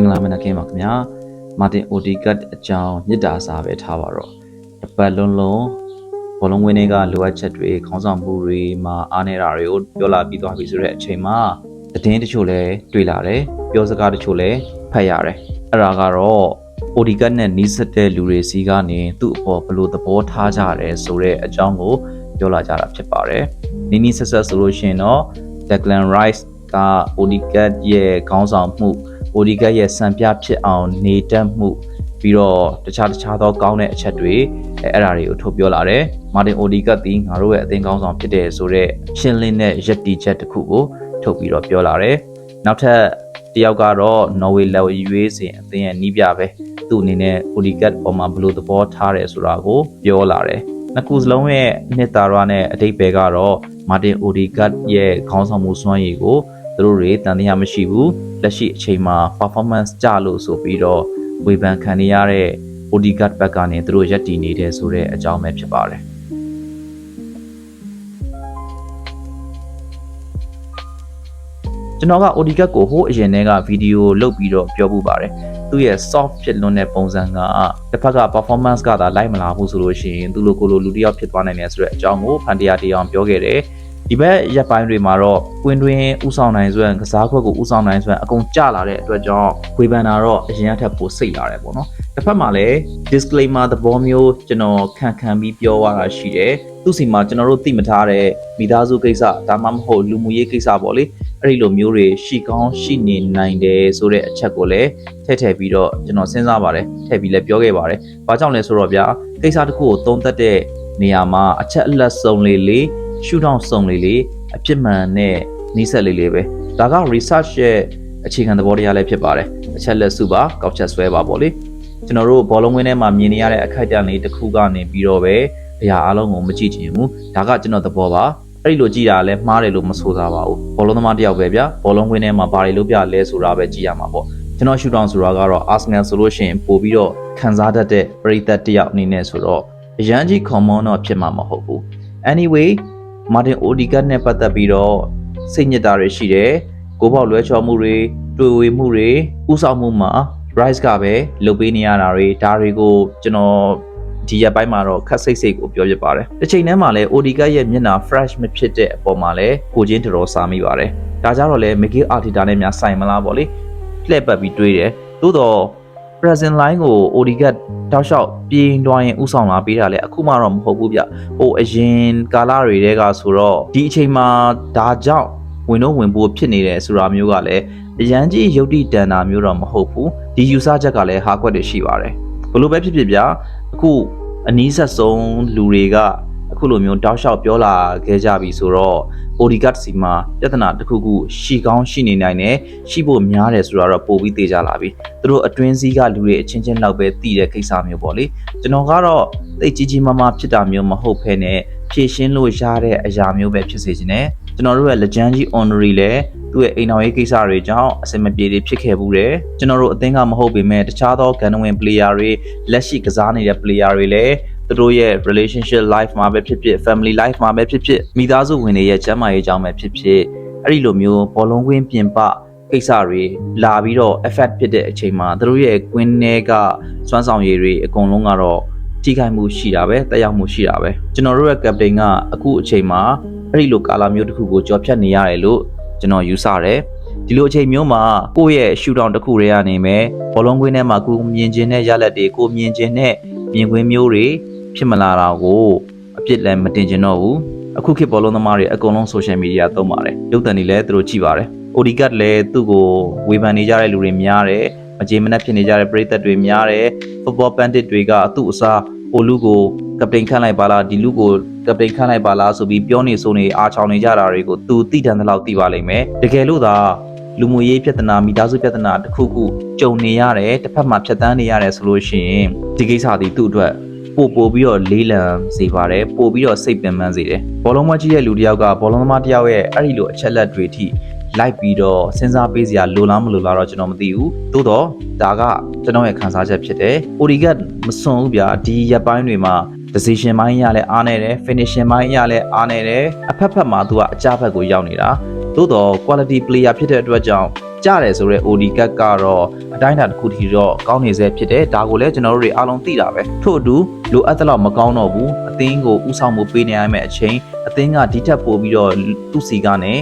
င်္ဂလာမနက်ခင်းပါခင်ဗျာမာတင်အိုဒီကတ်အကြောင်းမြစ်တာစာပဲထားပါတော့တပတ်လုံးလုံးဘောလုံးဝင်းတွေကလိုအပ်ချက်တွေခေါင်းဆောင်မှုတွေမှာအားနေတာတွေကိုပြောလာပြီးသွားပြီဆိုတဲ့အချိန်မှာသတင်းတချို့လည်းတွေ့လာတယ်ပြောစကားတချို့လည်းဖတ်ရတယ်အဲ့ဒါကတော့အိုဒီကတ်နဲ့နီးစပ်တဲ့လူတွေစီကနေသူ့အပေါ်ဘယ်လိုသဘောထားကြတယ်ဆိုတဲ့အကြောင်းကိုပြောလာကြတာဖြစ်ပါတယ်နီးနီးဆက်ဆက်ဆိုလို့ရှိရင်တော့ Declan Rice က Odigat ရဲ့ခေါင်းဆောင်မှု Odigat ရဲ့စံပြဖြစ်အောင်နေတတ်မှုပြီးတော့တခြားတခြားသောကောင်းတဲ့အချက်တွေအဲအဲ့ဒါတွေကိုထုတ်ပြောလာတယ်။ Martin Odigat ဒီငါတို့ရဲ့အသင်းခေါင်းဆောင်ဖြစ်တဲ့ဆိုတော့ရှင်းလင်းတဲ့ယက်တီချက်တစ်ခုကိုထုတ်ပြီးတော့ပြောလာတယ်။နောက်ထပ်တယောက်ကတော့ Norway လက်ရွေးစဉ်အသင်းရဲ့နီးပြပဲသူ့အနေနဲ့ Odigat ပေါ်မှာဘယ်လိုသဘောထားတယ်ဆိုတာကိုပြောလာတယ်။နှစ်ခုစလုံးရဲ့နှစ်သာရနဲ့အတိတ်ပဲကတော့မာတင်အိုဒီဂတ်ရဲ့ခေါင်းဆောင်မှုစွမ်းရည်ကိုသူတို့တွေတန်တရားမရှိဘူး လက်ရှိအချိန်မှာ performance ကျလို့ဆိုပြီးတော့ဝေဖန်ခံနေရတဲ့ OD guard ဘက်ကနေသူတို့ရက်တည်နေတယ်ဆိုတဲ့အကြောင်းပဲဖြစ်ပါတယ်ကျွန်တော်က OD guard ကိုဟိုးအရင်တည်းကဗီဒီယိုလုပ်ပြီးတော့ပြောပူပါတယ်သူ့ရဲ့ soft ဖြစ်လွန်းတဲ့ပုံစံကတစ်ဖက်က performance ကသာလိုက်မလာဘူးဆိုလို့ရှိရင်သူလိုကိုလိုလူတစ်ယောက်ဖြစ်သွားနိုင်တယ်ဆိုတဲ့အကြောင်းကိုဖန်တရားတရားပြောခဲ့တယ် ဒီဘက်ရက်ပိုင်းတွေမှာတော့ကွင်းတွင်ဥဆောင်နိုင်စွမ်းကစားခွက်ကိုဥဆောင်နိုင်စွမ်းအကုန်ကျလာတဲ့အတွက်ကြောင့်ဝေဖန်တာတော့အရင်ကထက်ပိုစိတ်လာတယ်ပေါ့နော်တစ်ဖက်မှာလည်း disclaimer သဘောမျိုးကျွန်တော်ခံခံပြီးပြောရတာရှိတယ်သူစီမှာကျွန်တော်တို့သိမထားတဲ့မိသားစုကိစ္စဒါမှမဟုတ်လူမှုရေးကိစ္စပေါ့လေအဲ့ဒီလိုမျိုးတွေရှိကောင်းရှိနေနိုင်တယ်ဆိုတဲ့အချက်ကိုလည်းထည့်ထည့်ပြီးတော့ကျွန်တော်စဉ်းစားပါတယ်ထည့်ပြီးလည်းပြောခဲ့ပါတယ်။ဘာကြောင့်လဲဆိုတော့ဗျာကိစ္စတစ်ခုကိုသုံးသပ်တဲ့နေရာမှာအချက်အလက်စုံလေးလေး ရှုထောင့်စုံလေးလေးအဖြစ်မှန်နဲ့နှိစက်လေးလေးပဲဒါက research ရဲ့အခြေခံသဘောတရားလည်းဖြစ်ပါတယ်အချက်လက်စုပါကောက်ချက်ဆွဲပါပေါ့လေကျွန်တော်တို့ဘောလုံးဝင်းထဲမှာမြင်နေရတဲ့အခိုက်အတန့်လေးတစ်ခုကနေပြီးတော့ပဲအရာအလုံးကိုမကြည့်ချင်ဘူးဒါကကျွန်တော်သဘောပါအဲ့ဒီလိုကြည့်တာလည်းမှားတယ်လို့မဆိုသားပါဘူးဘောလုံးသမားတယောက်ပဲဗျာဘောလုံးဝင်းထဲမှာဘာတွေလုပ်ပြလဲဆိုတာပဲကြည့်ရမှာပေါ့ကျွန်တော်ရှူတောင်ဆိုတာကတော့ Arsenal ဆိုလို့ရှိရင်ပို့ပြီးတော့ခံစားတတ်တဲ့ပရိသတ်တယောက်အနေနဲ့ဆိုတော့အရန်ကြီး common တော့ဖြစ်မှာမဟုတ်ဘူး anyway မာတင်အိုဒီဂတ်နဲ့ပတ်သက်ပြီးတော့စိတ်ညစ်တာတွေရှိတယ်ကိုပေါက်လွဲချော်မှုတွေတွေ့ဝေမှုတွေဥဆောင်မှုမှာ rice ကပဲလုပ်ပေးနေရတာတွေဒါတွေကိုကျွန်တော်ဒီရက်ပိုင်းမှာတော့ခက်စိတ်စိတ်ကိုပြောပြပါတယ်တစ်ချိန်တည်းမှာလည်း OD ကရဲ့မျက်နှာ fresh မဖြစ်တဲ့အပေါ်မှာလည်းကိုချင်းတော်တော်စားမိပါတယ်ဒါကြတော့လေ Miguel Arteta နဲ့များဆိုင်မလားပေါ့လေလှည့်ပတ်ပြီးတွေးတယ်သို့တော့ present line ကို Odigat တောက်လျှောက်ပြင်းတွားရင်ဥဆောင်လာပေးတာလေအခုမှတော့မဟုတ်ဘူးဗျဟိုအရင်ကာလတွေတဲကဆိုတော့ဒီအချိန်မှာဒါကြောင့်ဝင်တော့ဝင်ဖို့ဖြစ်နေတယ်ဆိုတာမျိုးကလည်းအရန်ကြီးယုတ်တိတန်တာမျိုးတော့မဟုတ်ဘူးဒီ user ချက်ကလည်းဟာကွက်တွေရှိပါတယ်ဘလို့ပဲဖြစ်ဖြစ်ဗျာအခုအနည်းဆက်ဆုံးလူတွေက အခုလိုမျိုးတောက်လျှောက်ပြောလာခဲ့ကြပြီဆိုတော့ Odigat စီမှာပြဿနာတစ်ခုခုရှိကောင်းရှိနေနိုင်တယ်ရှိဖို့များတယ်ဆိုတာတော့ပိုပြီးသိကြလာပြီသူတို့အတွင်းစည်းကလူတွေအချင်းချင်းလောက်ပဲသိတဲ့ကိစ္စမျိုးပေါ့လေကျွန်တော်ကတော့သိကြီးကြီးမားမားဖြစ်တာမျိုးမဟုတ်ဖ ೇನೆ ဖြည့်ရှင်းလို့ရတဲ့အရာမျိုးပဲဖြစ်စေချင်တယ်ကျွန်တော်တို့ရဲ့ legend ကြီး honorary လည်းသူ့ရဲ့အိမ်တော်ရေးကိစ္စတွေကြောင့်အဆင်မပြေတွေဖြစ်ခဲ့ဘူးတယ်ကျွန်တော်တို့အသင်းကမဟုတ်ပေမဲ့တခြားသောဂန်နဝင် player တွေလက်ရှိကစားနေတဲ့ player တွေလည်း သူတို့ရဲ့ relationship life မှာပဲဖြစ်ဖြစ် family life မှာပဲဖြစ်ဖြစ်မိသားစုဝင်တွေရဲ့ကျန်းမာရေးကြောင့်ပဲဖြစ်ဖြစ်အဲ့ဒီလိုမျိုးဘောလုံးကွင်းပြင်ပကိစ္စတွေလာပြီးတော့ effect ဖြစ်တဲ့အချိန်မှာသူတို့ရဲ့ကွင်းထဲကစွမ်းဆောင်ရည်တွေအကုန်လုံးကတော့ထိခိုက်မှုရှိတာပဲတက်ရောက်မှုရှိတာပဲကျွန်တော်တို့ရဲ့ captain ကအခုအချိန်မှာအဲ့ဒီလိုကာလာမျိုးတစ်ခုကိုကြော်ဖြတ်နေရတယ်လို့ကျွန်တော်ယူဆတယ်ဒီလိုအချိန်မျိုးမှာကိုယ့်ရဲ့ရှူတောင်တစ်ခုတွေကနေမယ်ဘောလုံးကွင်းထဲမှာကိုမြင်ခြင်းတဲ့ရလက်တွေကိုမြင်ခြင်းတဲ့မြင်ကွင်းမျိုးတွေ ဖြစ်မလာတာကိုအပြစ်လည်းမတင်ကျင်တော့ဘူးအခုခေတ်ဘောလုံးသမားတွေအကုန်လုံး social media သုံးပါတယ်ရုပ်သံတွေလည်းသူတို့ကြည့်ပါတယ် Odigat လည်းသူ့ကိုဝေဖန်နေကြတဲ့လူတွေများတယ်မကြေမနက်ဖြစ်နေကြတဲ့ပရိသတ်တွေများတယ် football bandit တွေကသူ့အစားဟိုလူကိုကပတိန်ခန့်လိုက်ပါလားဒီလူကိုကပတိန်ခန့်လိုက်ပါလားဆိုပြီးပြောနေဆိုနေအားချောင်းနေကြတာတွေကိုသူသိတန်တဲ့လောက်သိပါလိမ့်မယ်တကယ်လို့သာလူမှုရေးပြဿနာမိသားစုပြဿနာတစ်ခုခုကြုံနေရတယ်တစ်ဖက်မှာဖြတ်တန်းနေရတယ်ဆိုလို့ရှိရင်ဒီကိစ္စဒီသူ့အတွက် ပို့ပို့ပြီးတော့လေးလံစေပါတယ်ပို့ပြီးတော့စိတ်ပင်ပန်းစေတယ်ဘောလုံးမကြီးရဲ့လူတစ်ယောက်ကဘောလုံးသမားတစ်ယောက်ရဲ့အဲ့ဒီလိုအချက်လက်တွေထိလိုက်ပြီးတော့စဉ်းစားပေးစရာလိုလားမလိုလားတော့ကျွန်တော်မသိဘူးသို့တော့ဒါကကျွန်တော်ရဲ့ခံစားချက်ဖြစ်တယ်။ Odigat မစွန်ဘူးဗျာဒီရက်ပိုင်းတွေမှာ decision ပိုင်းရလဲအားနေတယ် finishing ပိုင်းရလဲအားနေတယ်အဖက်ဖက်မှာသူကအကြဖက်ကိုရောက်နေတာသို့တော့ quality player ဖြစ်တဲ့အတွက်ကြောင့် ကြားတယ်ဆိုတော့ OD ကတ်ကတော့အတိုင်းအတာတစ်ခုထိတော့ကောင်းနေစေဖြစ်တယ်ဒါကိုလည်းကျွန်တော်တို့တွေအားလုံးသိတာပဲထို့အတူလိုအပ်တဲ့လောက်မကောင်းတော့ဘူးအသင်းကိုဥဆောင်မှုပေးနေရမယ့်အချိန်အသင်းကဒီထက်ပိုပြီးတော့သူ့စီကနေ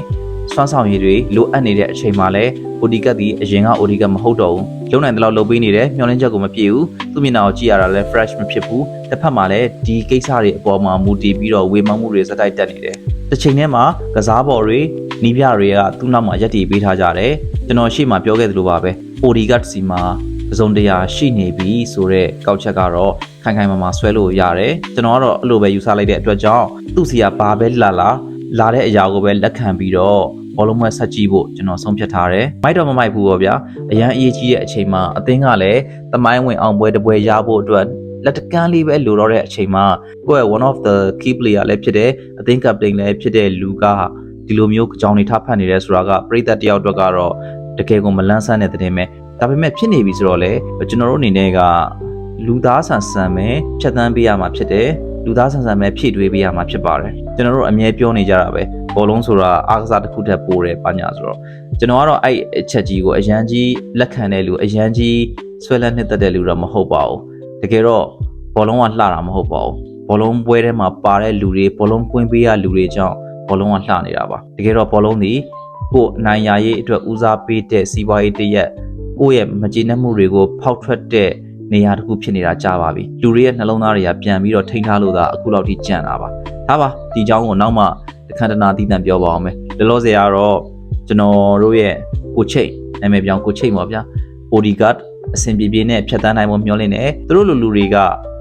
စွမ်းဆောင်ရည်တွေလိုအပ်နေတဲ့အချိန်မှာလည်း OD ကတ်ဒီအရင်က OD ကတ်မဟုတ်တော့ဘူးလုံနိုင်တဲ့လောက်လုပ်ပေးနေတယ်မျောလင်းချက်ကိုမပြည့်ဘူးသူ့မျက်နှာကိုကြည့်ရတာလည်း fresh မဖြစ်ဘူးတစ်ဖက်မှာလည်းဒီကိစ္စတွေအပေါ်မှာမူတည်ပြီးတော့ဝေမှန်းမှုတွေစတိုက်တက်နေတယ်တစ်ချိန်တည်းမှာကစားပေါ်တွေနီးပြတွေကသူ့နောက်မှာရက်တည်ပေးထားကြတယ် ကျွန်တော်ရှေ့မှာပြောခဲ့သလိုပါပဲ OD ကတ်စီမှာပစုံတရာရှိနေပြီဆိုတော့ကောက်ချက်ကတော့ခိုင်ခိုင်မာမာဆွဲလို့ရတယ်ကျွန်တော်ကတော့အဲ့လိုပဲယူဆလိုက်တဲ့အတွက်ကြောင့်သူ့စီကဘာပဲလာလာလာတဲ့အရာကိုပဲလက်ခံပြီးတော့ဘောလုံးမွဲဆက်ကြည့်ဖို့ကျွန်တော်ဆုံးဖြတ်ထားတယ်။မိုက်တော့မမိုက်ဘူးပေါ့ဗျာ။အရန်အရေးကြီးတဲ့အချိန်မှာအသင်းကလည်းသမိုင်းဝင်အောင်ပွဲတစ်ပွဲရဖို့အတွက်လက်တကမ်းလေးပဲလိုတော့တဲ့အချိန်မှာကိုယ့်ရဲ့ one of the key player လည်းဖြစ်တဲ့အသင်း captain လည်းဖြစ်တဲ့လူကဒီလိုမျိုးကြောင်နေထဖတ်နေတယ်ဆိုတာကပြည်သက်တယောက်အတွက်ကတော့ တကယ်ကိုမလန်းဆန်းတဲ့တဲ့ပဲဒါပေမဲ့ဖြစ်နေပြီဆိုတော့လေကျွန်တော်တို့အနေနဲ့ကလူသားဆန်ဆန်ပဲဖြတ်သန်းပေးရမှာဖြစ်တယ်လူသားဆန်ဆန်ပဲဖြည့်တွေးပေးရမှာဖြစ်ပါတယ်ကျွန်တော်တို့အမြဲပြောနေကြတာပဲဘောလုံးဆိုတာအားကစားတစ်ခုတည်းပိုတယ်ပါညာဆိုတော့ကျွန်တော်ကတော့အဲ့အချက်ကြီးကိုအရန်ကြီးလက်ခံတဲ့လူအရန်ကြီးဆွဲလန်းနှစ်သက်တဲ့လူတော့မဟုတ်ပါဘူးတကယ်တော့ဘောလုံးကလှတာမဟုတ်ပါဘူးဘောလုံးပွဲထဲမှာပါတဲ့လူတွေဘောလုံးကွင်းပေးရလူတွေကြောင့်ဘောလုံးကလှနေတာပါတကယ်တော့ဘောလုံးဒီ ကိုယ်အနိုင်ရရေးအတွက်ဦးစားပေးတဲ့စီးပွားရေးတရက်ကိုယ့်ရဲ့မကျေနပ်မှုတွေကိုဖောက်ထွက်တဲ့နေရာတစ်ခုဖြစ်နေတာကြားပါပြီလူတွေရဲ့နှလုံးသားတွေကပြန်ပြီးတော့ထိန်းထားလို့သာအခုလောက်ထိကြံ့တာပါဒါပါဒီအကြောင်းကိုနောက်မှတခဏတနာသီးသန့်ပြောပါအောင်မယ်လောလောဆယ်ကတော့ကျွန်တော်တို့ရဲ့ကိုချိတ်နာမည်ပြောင်းကိုချိတ်ပါဗျာ Odegaard အဆင်ပြေပြေနဲ့ဖြတ်တန်းနိုင်ဖို့မျှော်လင့်တယ်သူတို့လိုလူတွေက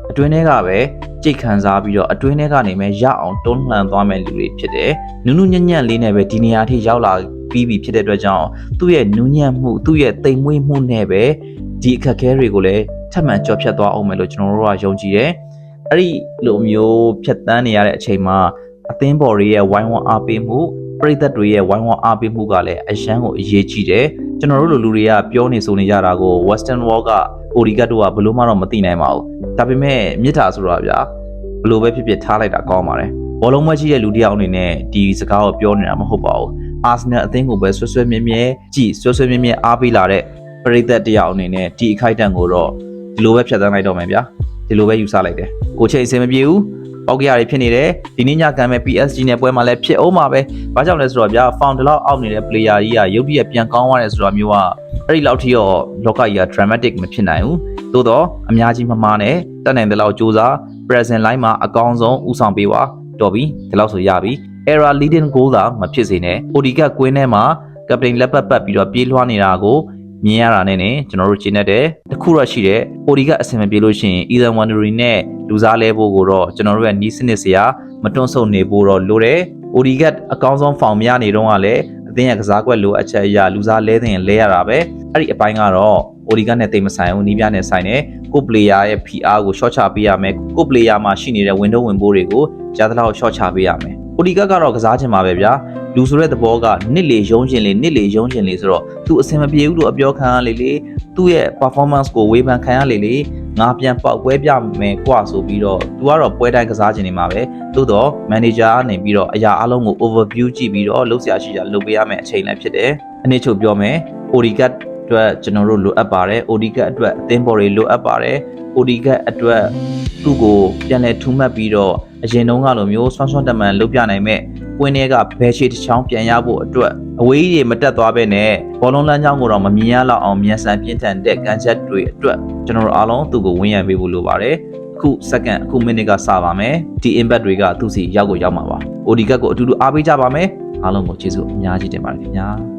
အတွင်းထဲကပဲကြိတ်ခံစားပြီးတော့အတွင်းထဲကနေပဲရအောင်တွန်းလှန်သွားမဲ့လူတွေဖြစ်တယ်နုနုညံ့ညံ့လေးနဲ့ပဲဒီနေရာထိရောက်လာ ပြီးပြီဖြစ်တဲ့အတွက်ကြောင့်သူ့ရဲ့နူးညံ့မှုသူ့ရဲ့တိမ်မွေးမှုနဲ့ပဲဒီအခက်အခဲတွေကိုလည်းထပ်မံကြော်ဖြတ်သွားအောင်မယ်လို့ကျွန်တော်တို့ကယုံကြည်တယ်အဲ့ဒီလိုမျိုးဖြတ်တန်းနေရတဲ့အချိန်မှာအသင်းပေါ်တွေရဲ့ဝိုင်းဝန်းအားပေးမှုပရိသတ်တွေရဲ့ဝိုင်းဝန်းအားပေးမှုကလည်းအရန်ကိုအရေးကြီးတယ်ကျွန်တော်တို့လူလူတွေကပြောနေဆိုနေကြတာကို Western Wall က Origat တို့ကဘယ်လို့မှတော့မသိနိုင်ပါဘူးဒါပေမဲ့မြစ်တာဆိုတာဗျာဘယ်လိုပဲဖြစ်ဖြစ်ထားလိုက်တာကောင်းပါတယ်ဘောလုံးမွဲကြီးရဲ့လူတစ်ယောက်အနေနဲ့ဒီစကားကိုပြောနေတာမဟုတ်ပါဘူး အာဆင်နယ်အသင်းကိုပဲဆွဆွဲမြဲမြဲကြည်ဆွဆွဲမြဲမြဲအားပေးလာတဲ့ပရိသတ်တစ်ယောက်အနေနဲ့ဒီအခိုက်အတန့်ကိုတော့ဒီလိုပဲဖြတ်သန်းလိုက်တော့မယ်ဗျာဒီလိုပဲယူဆလိုက်တယ်ကိုချိတ်အစင်မပြေဘူးပေါက်ကြရတွေဖြစ်နေတယ်ဒီနေ့ညကမ်းမဲ့ PSG နဲ့ပွဲမှာလည်းဖြစ်အောင်ပါပဲဘာကြောင့်လဲဆိုတော့ဗျာ found လောက်အောက်နေတဲ့ player ကြီးကရုပ်တရက်ပြန်ကောင်းသွားတယ်ဆိုတော့မျိုးကအဲ့ဒီလောက်ထိတော့လောကကြီးက dramatic မဖြစ်နိုင်ဘူးသို့တော့အများကြီးမမားနဲ့တက်နိုင်တဲ့လောက်စူးစမ်း present line မှာအကောင်းဆုံးဥဆောင်ပေးပါတော်ပြီဒီလောက်ဆိုရပြီ error leading goal သာမဖြစ်စေနဲ့ OD ကကွင်းထဲမှာ captain လက်ပတ်ပတ်ပြီးတော့ပြေးလွှားနေတာကိုမြင်ရတာနဲ့ねကျွန်တော်တို့ရှင်းတတ်တယ်တခုတော့ရှိတယ် OD ကအဆင်မပြေလို့ရှိရင် Ethan Wandery နဲ့လူစားလဲဖို့ကိုတော့ကျွန်တော်တို့ရဲ့နီးစနစ်စရာမတွန့်ဆုတ်နေဖို့တော့လိုတယ် OD ကအကောင်းဆုံးဖောင်မရနေတော့ကလည်းအသင်းရဲ့ကစားကွက်လိုအချက်အရာလူစားလဲတဲ့ရင်လဲရတာပဲအဲ့ဒီအပိုင်းကတော့ OD ကနဲ့တိတ်မဆိုင်ဘူးနီးပြနဲ့ဆိုင်တယ်ကို player ရဲ့ PR ကို short ချပေးရမယ်ကို player မှာရှိနေတဲ့ window ဝင်ပိုးတွေကိုကြားသလောက် short ချပေးရမယ် OD ကကတော့ကစားချင်ပါပဲဗျာလူဆိုတဲ့သဘောကနစ်လေရုံးချင်လေနစ်လေရုံးချင်လေဆိုတော့သူအဆင်မပြေဘူးလို့အပြောခံရလေလေသူ့ရဲ့ performance ကိုဝေဖန်ခံရလေလေငါပြန်ပေါက်ပွဲပြမယ်ကွာဆိုပြီးတော့ तू ကတော့ပွဲတိုင်းကစားချင်နေမှာပဲသို့တော့ manager ကနေပြီးတော့အရာအလုံးကို overview ကြည့်ပြီးတော့လုပ်ဆရာရှိတာလုပ်ပေးရမယ့်အချိန်လည်းဖြစ်တယ်အနည်းချုပ်ပြောမယ် ODCAT အတွက်ကျွန်တော်တို့လိုအပ်ပါတယ် ODCAT အတွက်အသင်းပေါ်တွေလိုအပ်ပါတယ် ODCAT အတွက်သူ့ကိုပြန်လဲထူးမှတ်ပြီးတော့ အရင်တုန်းကလိုမျိုးဆွမ်းဆွမ်းတမန်လုပ်ပြနိုင်မဲ့ကွင်းထဲကဘယ်ရှေတစ်ချောင်းပြန်ရဖို့အတွက်အဝေးကြီးတွေမတက်သွားပဲနဲ့ဘောလုံးလမ်းကြောင်းကိုတော့မမြင်ရလောက်အောင်မြန်ဆန်ပြင်းထန်တဲ့ကန်ချက်တွေအတွက်ကျွန်တော်တို့အားလုံးသူ့ကိုဝန်းရံပေးဖို့လိုပါတယ်အခု second အခု minute ကစပါမယ်ဒီ impact တွေကသူ့စီရောက်ကိုရောက်မှာပါ OD ကတ်ကိုအတူတူအားပေးကြပါမယ်အားလုံးကိုကျေးဇူးအများကြီးတင်ပါတယ်ခင်ဗျာ